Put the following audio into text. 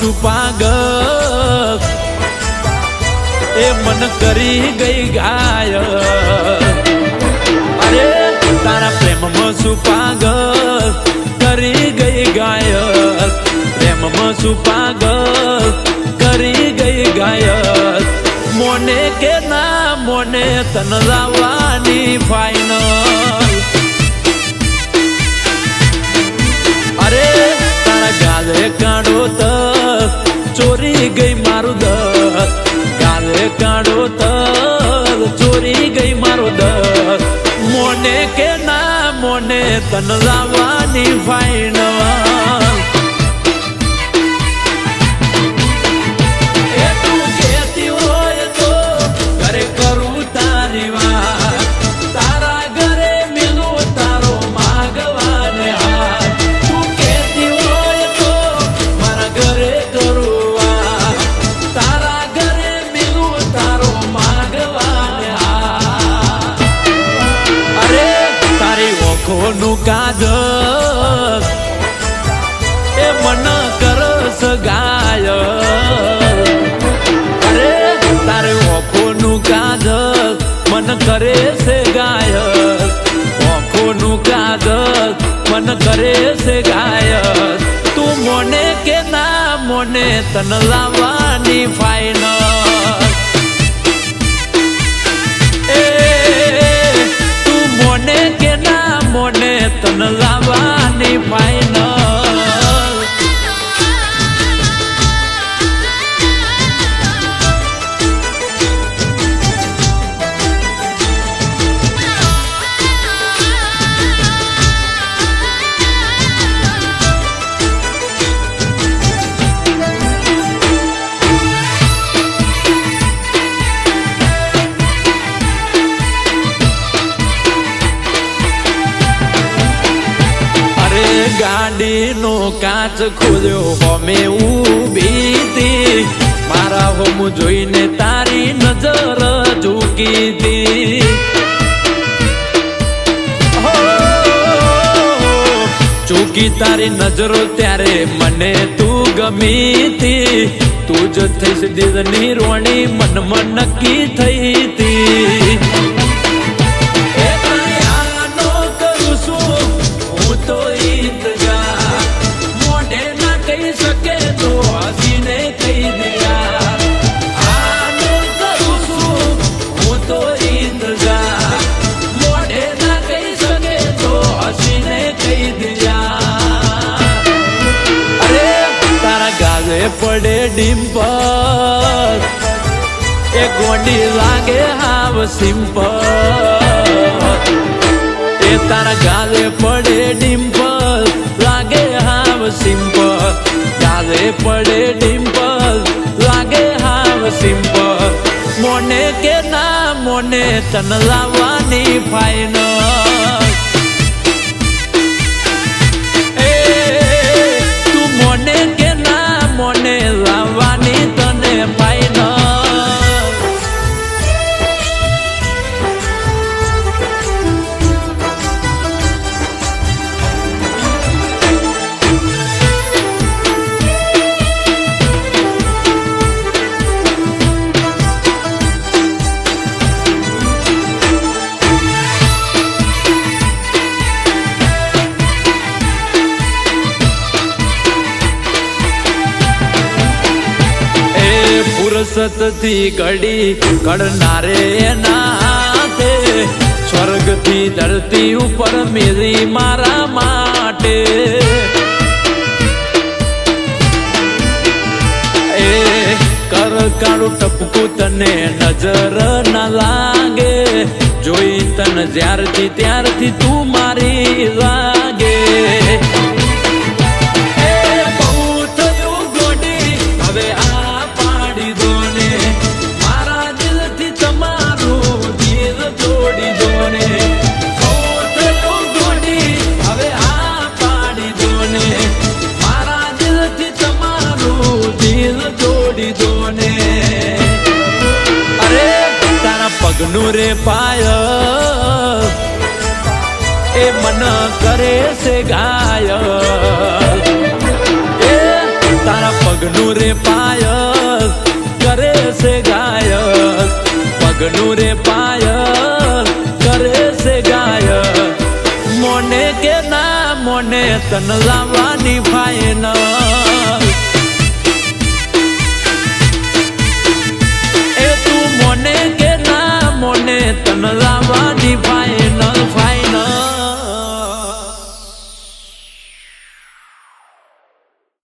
પાગલ એ મન કરી ગઈ ગાય અરે, તારા પ્રેમમાં શું પાગલ કરી ગઈ ગાય પ્રેમમાં શું પાગલ કરી ગઈ ગાય મોને કે ના, મોને તન લાવવાની ફાઈનલ તન લાવવાની ફાઈનલ ઓખોનું કાજ એ મન કરસ ગાય. અરે તારે ઓખોનું કાજલ મન કરે છે ગાય. ઓખોનું કાજલ મન કરે છે ગાય. તું મને કે ના મને તન લાવવાની ફાઈનલ ગાડીનો કાચ ખોલ્યો હોમે ઊભી હતી. મારા હોમ જોઈને તારી નજર ઝૂકી હતી. ચૂકી તારી નજરો ત્યારે મને તું ગમી હતી. તું જ થઈશ દિલની રોણી મનમાં નક્કી થઈ હતી. ડિમ્પલ એ ગોંડી લાગે હાવ સિમ્પલ. એ તારા ગાલે પડે ડિમ્પલ. લાગે હાવ સિમ્પલ. ગાલે પડે ડિમ્પલ. લાગે હાવ સિમ્પલ. મોને કે ના મોને તન લાવવાની ફાઈનલ ફુરસતથી ઘડી કડનારે નાતે સ્વર્ગથી ધરતી ઉપર મેરી મારા માટે. એ કર કાળું ટપકું તને નજર ન લાગે. જોઈ તને જ્યારથી ત્યારથી તું મારી લાગે નાનું રે પાય. એ મન કરે છે ગાય. એ તારા પગનું રે પાય કરે છે ગાય. પગનું રે પાય કરે છે ગાય. મોને કે ના, મોને તન લાવવાની ફાયના